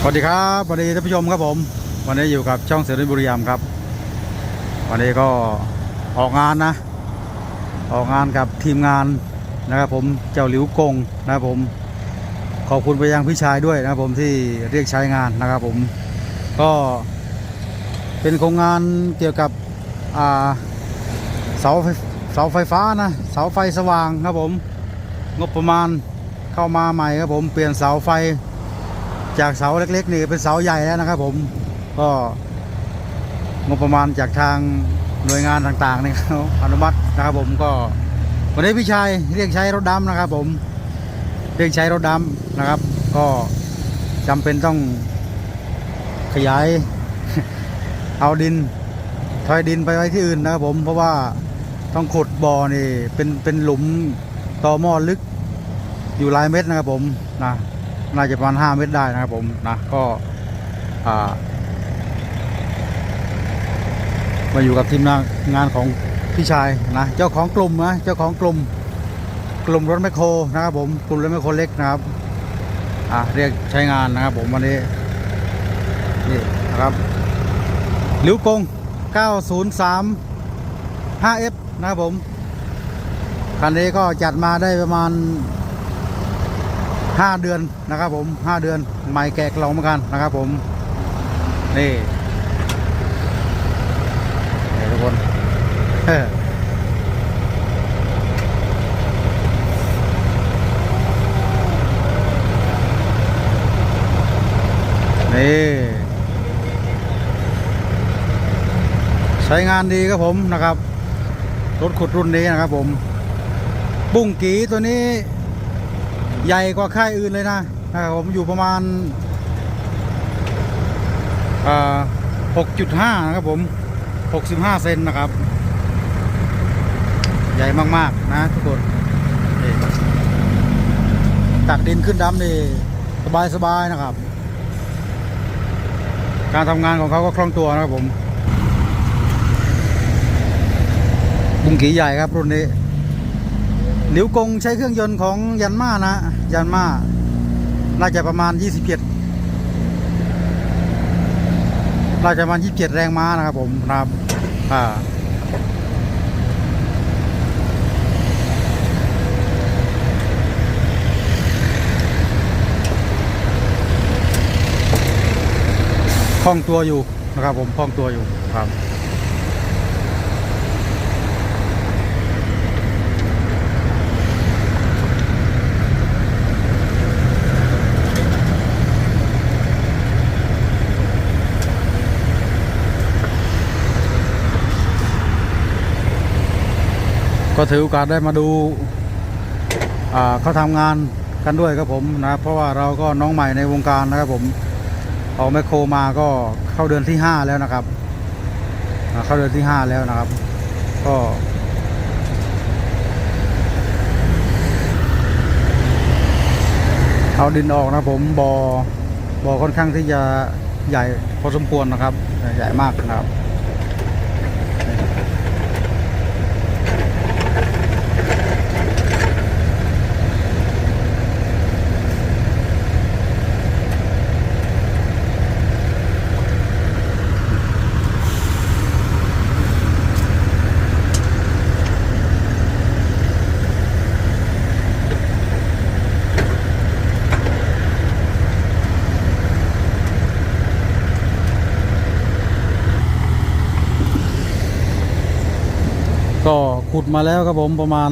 สวัสดีครับสวัสดีท่านผู้ชมครับผม วันนี้อยู่กับช่องเสรีบุรีรัมย์ครับ วันนี้ก็ออกงานนะ ออกงานกับทีมงานนะครับผมเจ้าหลิวกงนะครับผม ขอบคุณไปยังพี่ชายด้วยนะครับผมที่เรียกใช้งานนะครับผม ก็เป็นโครงงานเกี่ยวกับเสาเสาไฟฟ้านะเสาไฟสว่างครับผม งบประมาณเข้ามาใหม่ครับผมเปลี่ยนเสาไฟ จากเสาเล็กๆนี่เป็นเสาใหญ่แล้วนะครับ ผมก็งบประมาณจากทางหน่วยงานต่างๆนี่เขาอนุมัตินะครับ ผมก็วันนี้พี่ชายเรียกใช้รถดำนะครับ ผมเรียกใช้รถดำนะครับ ก็จำเป็นต้องขยายเอาดินถอยดินไปไว้ที่อื่นนะครับ ผมเพราะว่าต้องขุดบ่อนี่เป็นเป็นหลุมต่อหม้อลึกอยู่หลายเมตรนะครับผมนะ น่าจะประมาณ5เมตรได้นะครับผมนะก็มาอยู่กับทีมงานงานของพี่ชายนะเจ้าของกลุ่มนะเจ้าของกลุ่มกลุ่มรถแมคโครนะครับผมกลุ่มรถแมคโครเล็กนะครับอ่าเรียกใช้งานนะครับผมวันนี้นี่นะครับหลิวกง 903 5F นะครับผมคันนี้ก็จัดมาได้ประมาณ ห้าเดือนนะครับผมห้าเดือนใหม่แกะกล่องเหมือนกันนะครับผม นี่นี่ทุกคนเฮ้อนี่ใช้งานดีครับผมนะครับ รถขุดรุ่นนี้นะครับผม บุ้งกีตัวนี้ ใหญ่กว่าค่ายอื่นเลยนะนะครับผมอยู่ประมาณอ่า6.5นะครับผม65เซนนะครับ ใหญ่มากๆนะทุกคนตักดินขึ้นดำนี่สบายๆนะครับ การทำงานของเขาก็คล่องตัวนะครับผมบุ้งกีใหญ่ครับรุ่นนี้ หลิวกงใช้เครื่องยนต์ของยันมานะ ยันมาน่าจะประมาณ 27น่าจะประมาณ 27 แรงม้านะครับผมนะครับอ่าคล่องตัวอยู่นะครับผมคล่องตัวอยู่ครับ ก็ถือโอกาสได้มาดูาเขาทำงานกันด้วยครับผมนะเพราะว่าเราก็น้องใหม่ในวงการนะครับผมเอาแมคโครมาก็เข้าเดือนที่ห้าแล้วนะครับเข้าเดือนที่ห้าแล้วนะครับ ก็เอาดินออกนะผมบอ่อบ่อค่อนข้างที่จะใหญ่พอสมควรนะครับ ใหญ่มากนะครับ ก็ ขุดมาแล้วครับผมประมาณ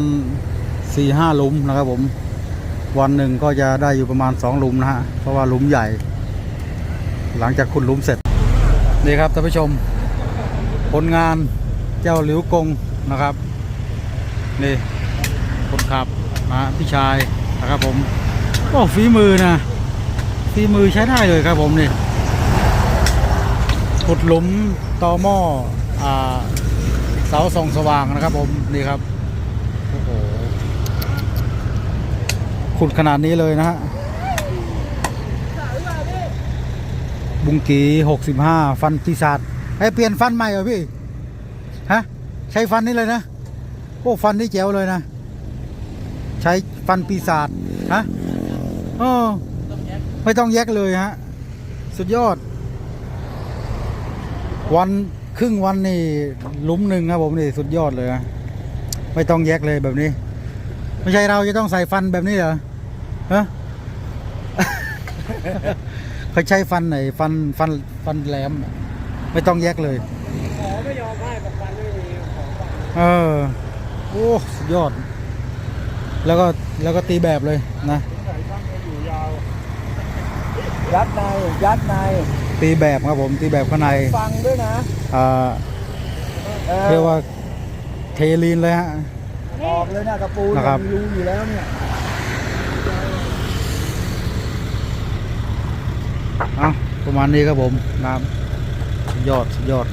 สี่ห้าหลุมนะครับผมวันหนึ่งก็จะได้อยู่ประมาณสองหลุมนะฮะเพราะว่าหลุมใหญ่ หลังจากขุดหลุมเสร็จนี่ครับท่านผู้ชม ผลงานเจ้าหลิวกงนะครับนี่คนขับนะพี่ชายนะครับผมโอ้ฝีมือนะฝีมือใช้ได้เลยครับผมนี่ขุดหลุมต่อหม้ออ่า เสาส่องสว่างนะครับผมนี่ครับโอ้โหขุดขนาดนี้เลยนะฮะบุงกีหกสิบห้าฟันปีศาจให้เปลี่ยนฟันใหม่เหรอพี่ฮะใช้ฟันนี้เลยนะโอ้ฟันนี่แจ๋วเลยนะ ใช้ฟันปีศาจฮะเออไม่ต้องแยกเลยฮะ สุดยอด วัน ครึ่งวันนี่หลุมหนึ่งครับผมนี่สุดยอดเลยนะไม่ต้องแยกเลยแบบนี้ ไม่ใช่เราจะต้องใส่ฟันแบบนี้เหรอฮะเขาใช้ฟันไหนฟันฟันฟันแหลม ไม่ต้องแยกเลยขอไม่ยอมให้ประกันไม่มีของเออโอ้สุดยอด แล้วก็แล้วก็ตีแบบเลยนะ ยู่ยาวยัดใน ยัดใน ตีแบบครับผมตีแบบข้างในฟังด้วยนะอ่าออเรียกว่าเทลีนเลยฮะออกเลยเนี่ยกระปูนะครับมีรูอยู่แล้วเนี่ยเอาประมาณนี้ครับผมน้ำสุดยอดสุดยอด